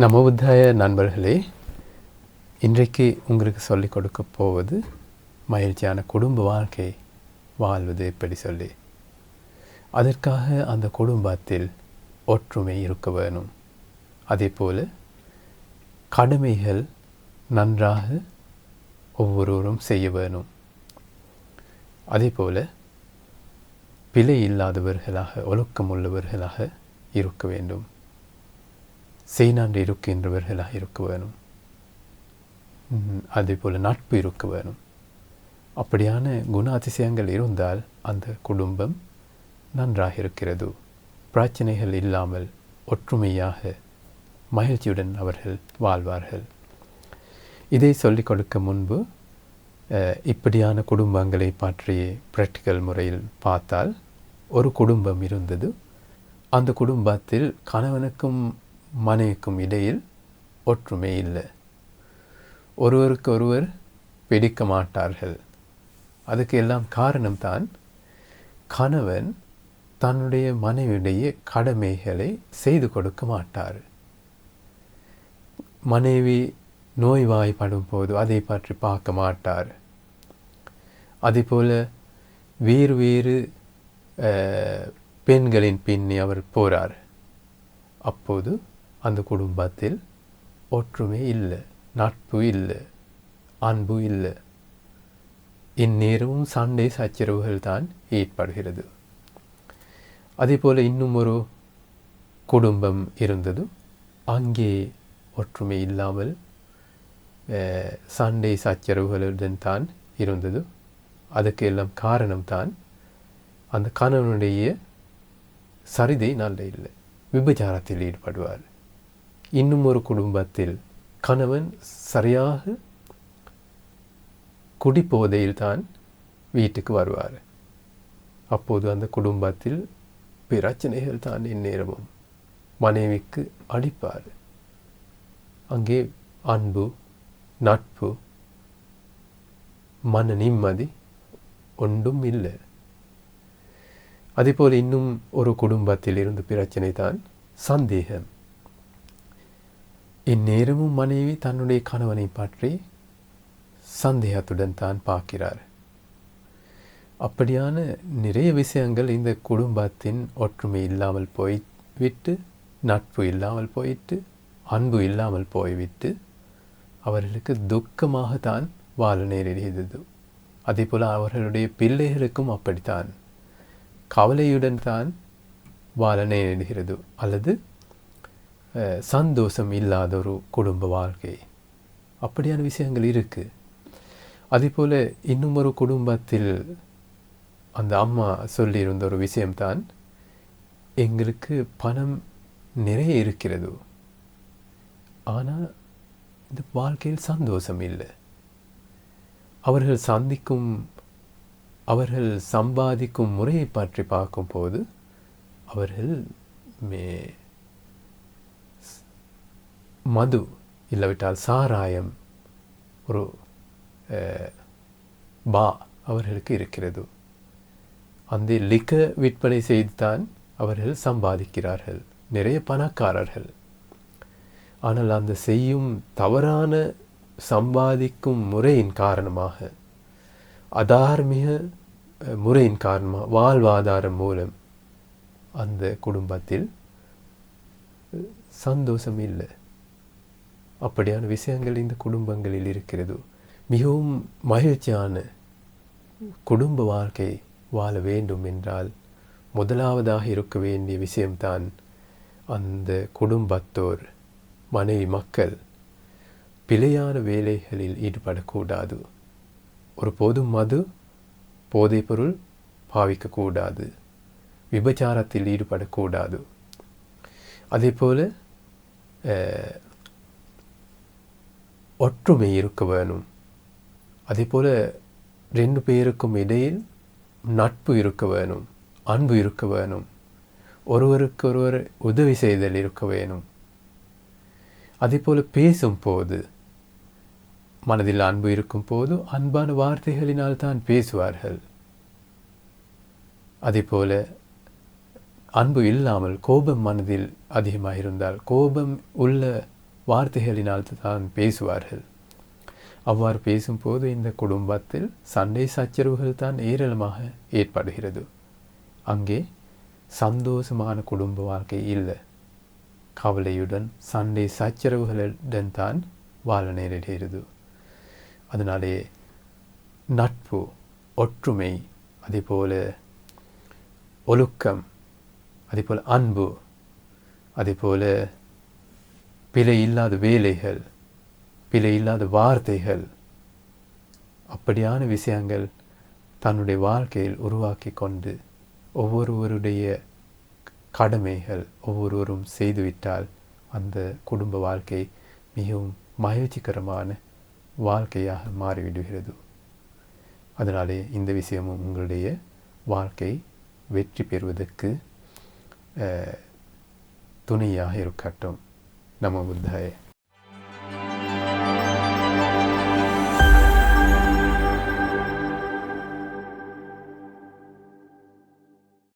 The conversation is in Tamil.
நம்ம உத்தாய நண்பர்களே இன்றைக்கு உங்களுக்கு சொல்லிக் கொடுக்க போவது மகிழ்ச்சியான குடும்ப வாழ்க்கை வாழ்வது எப்படி சொல்லி. அதற்காக அந்த குடும்பத்தில் ஒற்றுமை இருக்க வேணும். அதே போல் கடமைகள் நன்றாக ஒவ்வொருவரும் செய்ய வேணும். அதே போல் பிழை இல்லாதவர்களாக ஒழுக்கம் உள்ளவர்களாக இருக்க வேண்டும். செய்நாண்டு இருக்கின்றவர்களாக இருக்க வேணும் அதே போல் நட்பு இருக்க வேணும் அப்படியான குணாதிசயங்கள் இருந்தால் அந்த குடும்பம் நன்றாக இருக்கிறது. பிரச்சனைகள் இல்லாமல் ஒற்றுமையாக மகிழ்ச்சியுடன் அவர்கள் வாழ்வார்கள். இதை சொல்லிக் கொடுக்க முன்பு இப்படியான குடும்பங்களை பற்றி ப்ராக்டிக்கல் முறையில் பார்த்தால் ஒரு குடும்பம் இருந்தது. அந்த குடும்பத்தில் கணவனுக்கும் மனைவிக்கும் இடையில் ஒற்றுமை இல்லை. ஒருவருக்கு ஒருவர் பிடிக்க மாட்டார்கள். அதுக்கு எல்லாம் காரணம்தான் கணவன் தன்னுடைய மனைவியுடைய கடமைகளை செய்து கொடுக்க மாட்டார். மனைவி நோய்வாய்ப்படும் போது அதை பற்றி பார்க்க மாட்டார். அதேபோல் வேறு வேறு பெண்களின் பின்னே அவர் போறார். அப்போது அந்த குடும்பத்தில் ஒற்றுமை இல்லை நட்பு இல்லை அன்பு இல்லை. இந்நேரமும் சண்டை சச்சரவுகள் தான் ஏற்படுகிறது. அதேபோல் இன்னும் ஒரு குடும்பம் இருந்தது அங்கே ஒற்றுமை இல்லாமல் சண்டை சச்சரவுகளுடன் தான் இருந்தது அதுக்கு எல்லாம் காரணம்தான் அந்த கணவனுடைய சரிதை நல்ல இல்லை விபச்சாரத்தில் ஈடுபடுவார். இன்னும் ஒரு குடும்பத்தில் கணவன் சரியாக குடிப்போதையில் தான் வீட்டுக்கு வருவார். அப்போது அந்த குடும்பத்தில் பிரச்சனைகள் தான் இந்நேரமும். மனைவிக்கு அடிப்பார். அங்கே அன்பு நட்பு மன நிம்மதி ஒன்றும் இல்லை. அதேபோல் இன்னும் ஒரு குடும்பத்தில் இருந்து பிரச்சனை தான் சந்தேகம். இந்நேரமும் மனைவி தன்னுடைய கணவனை பற்றி சந்தேகத்துடன் தான் பார்க்கிறார். அப்படியான நிறைய விஷயங்கள் இந்த குடும்பத்தின் ஒற்றுமை இல்லாமல் போய் விட்டு நட்பு இல்லாமல் போயிட்டு அன்பு இல்லாமல் போய்விட்டு அவர்களுக்கு துக்கமாக தான் வாழ நேரிடுகிறது அதே போல் அவர்களுடைய பிள்ளைகளுக்கும் அப்படித்தான் கவலையுடன் தான் வாழ நேரிடுகிறது அல்லது சந்தோஷம் இல்லாத ஒரு குடும்ப வாழ்க்கை. அப்படியான விஷயங்கள் இருக்குது அதே போல் இன்னும் ஒரு குடும்பத்தில் அந்த அம்மா சொல்லியிருந்த ஒரு விஷயம்தான் எங்களுக்கு பணம் நிறைய இருக்கிறது. ஆனால் இந்த வாழ்க்கையில் சந்தோஷம் இல்லை. அவர்கள் சந்திக்கும் அவர்கள் சம்பாதிக்கும் முறையை பற்றி பார்க்கும்போது அவர்கள் மே மது இல்லாவிட்டால் சாராயம் ஒரு பா அவர்களுக்கு இருக்கிறது. அந்த லிக்க விற்பனை செய்துதான் அவர்கள் சம்பாதிக்கிறார்கள். நிறைய பணக்காரர்கள். ஆனால் அந்த செய்யும் தவறான சம்பாதிக்கும் முறையின் காரணமாக அதார்மிக முறையின் காரணமாக வாழ்வாதாரம் மூலம் அந்த குடும்பத்தில் சந்தோஷம் இல்லை. அப்படியான விஷயங்கள் இந்த குடும்பங்களில் இருக்கிறது. மிகவும் மகிழ்ச்சியான குடும்ப வாழ்க்கை வாழ வேண்டும் என்றால் முதலாவதாக இருக்க வேண்டிய விஷயம்தான் அந்த குடும்பத்தோர் மனைவி மக்கள் பிழையான வேலைகளில் ஈடுபடக்கூடாது. ஒரு போதும் மது போதைப்பொருள் பாவிக்கக்கூடாது. விபச்சாரத்தில் ஈடுபடக்கூடாது. அதே போல் ஒற்றுமை இருக்க வேணும். அதே போல் ரெண்டு பேருக்கும் இடையில் நட்பு இருக்க வேணும் அன்பு இருக்க வேணும். ஒருவருக்கு ஒருவர் உதவி செய்தல் இருக்க வேணும். அதே போல் பேசும்போது மனதில் அன்பு இருக்கும் போது அன்பான வார்த்தைகளினால் தான் பேசுவார்கள். அதே போல் அன்பு இல்லாமல் கோபம் மனதில் அதிகமாக இருந்தால் கோபம் உள்ள வார்த்தைகளினால் தான் பேசுவார்கள். அவ்வாறு பேசும்போது இந்த குடும்பத்தில் சண்டை சச்சரவுகள் தான் ஏராளமாக ஏற்படுகிறது. அங்கே சந்தோஷமான குடும்ப வாழ்க்கை இல்லை. கவலையுடன் சண்டை சச்சரவுகளுடன் தான் வாழ நேரிடுகிறது. அதனாலே நட்பு ஒற்றுமை அதேபோல் ஒழுக்கம் அதேபோல் அன்பு அதேபோல் பிழை இல்லாத வேலைகள் பிழை இல்லாத வார்த்தைகள் அப்படியான விஷயங்கள் தன்னுடைய வாழ்க்கையில் உருவாக்கி கொண்டு ஒவ்வொருவருடைய கடமைகள் ஒவ்வொருவரும் செய்துவிட்டால் அந்த குடும்ப வாழ்க்கை மிகவும் மகிழ்ச்சிகரமான வாழ்க்கையாக மாறிவிடுகிறது. அதனாலே இந்த விஷயமும் உங்களுடைய வாழ்க்கை வெற்றி பெறுவதற்கு துணையாக இருக்கட்டும். नमो बुद्धाय।